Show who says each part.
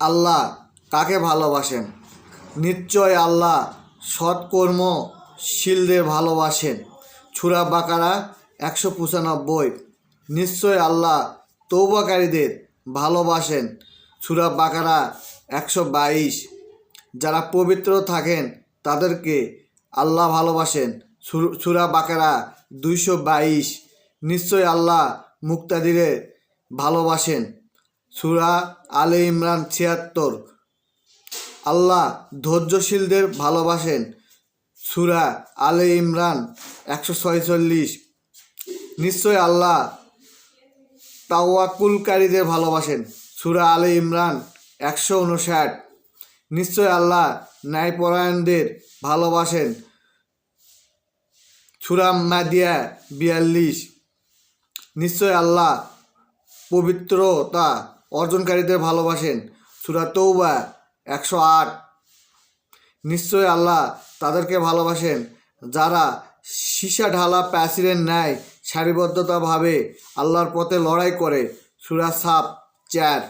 Speaker 1: আল্লাহ কাকে ভালোবাসেন? নিশ্চয় আল্লাহ সৎকর্ম সৎকর্মশীলদের ভালোবাসেন। ছুরা বাকারা একশো পঁচানব্বই। নিশ্চয় আল্লাহ তৌবাকারীদের ভালোবাসেন। ছুরা বাকারা একশো বাইশ। যারা পবিত্র থাকেন, তাদেরকে আল্লাহ ভালোবাসেন। সুরা বাকারা দুইশো বাইশ। নিশ্চয় আল্লাহ মুক্তাদিরে ভালোবাসেন। সুরা আলে ইমরান ছিয়াত্তর। আল্লাহ ধৈর্যশীলদের ভালোবাসেন। সুরা আলে ইমরান একশো ছয়চল্লিশ। নিশ্চয় আল্লাহ তাওয়াকুলকারীদের ভালোবাসেন। সুরা আলে ইমরান একশো উনষাট। নিশ্চয় আল্লাহ ন্যায়পরায়ণদের ভালোবাসেন। সুরা মাদিয়া বিয়াল্লিশ। নিশ্চয় আল্লাহ পবিত্রতা অর্জনকারীদের ভালোবাসেন। সুরা তৌবা একশো আট। নিশ্চয় আল্লাহ তাদেরকে ভালোবাসেন, যারা সীসা ঢালা প্যাসিরের ন্যায় সারিবদ্ধতাভাবে আল্লাহর পথে লড়াই করে। সুরা সাপ চার।